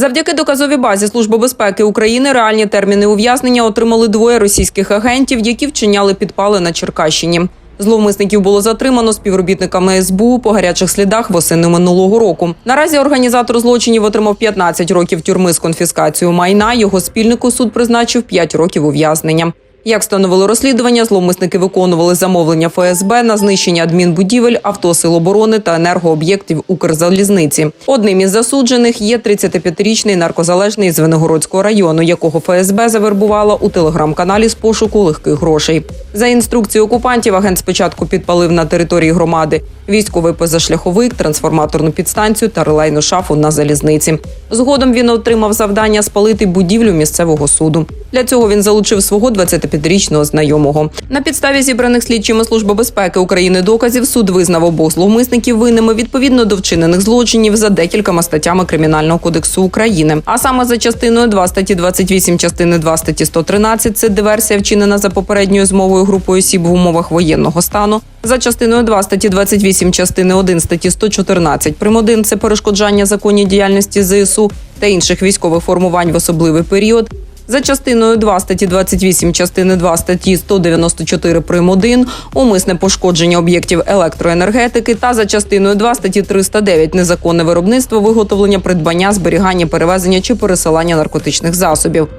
Завдяки доказовій базі Служби безпеки України реальні терміни ув'язнення отримали двоє російських агентів, які вчиняли підпали на Черкащині. Зловмисників було затримано співробітниками СБУ по гарячих слідах восени минулого року. Наразі організатор злочинів отримав 15 років тюрми з конфіскацією майна. Його спільнику суд призначив 5 років ув'язнення. Як встановило розслідування, зловмисники виконували замовлення ФСБ на знищення адмінбудівель, авто Сил оборони та енергооб'єктів Укрзалізниці. Одним із засуджених є 35-річний наркозалежний з Виногородського району, якого ФСБ завербувала у телеграм-каналі з пошуку легких грошей. За інструкцією окупантів, агент спочатку підпалив на території громади військовий позашляховик, трансформаторну підстанцію та релейну шафу на залізниці. Згодом він отримав завдання спалити будівлю місцевого суду. Для цього він залучив свого 25-річного знайомого. На підставі зібраних слідчими Служби безпеки України доказів суд визнав обох зловмисників винними відповідно до вчинених злочинів за декількома статтями Кримінального кодексу України. А саме за частиною 2 статті 28, частини 2 статті 113 – це диверсія вчинена за попередньою змовою групою осіб в умовах воєнного стану. За частиною 2 статті 28, частини 1 статті 114 прим. 1 – це перешкоджання законній діяльності ЗСУ та інших військових формувань в особливий період. За частиною 2 статті 28, частини 2 статті 194 прим. 1 умисне пошкодження об'єктів електроенергетики та за частиною 2 статті 309 незаконне виробництво, виготовлення, придбання, зберігання, перевезення чи пересилання наркотичних засобів.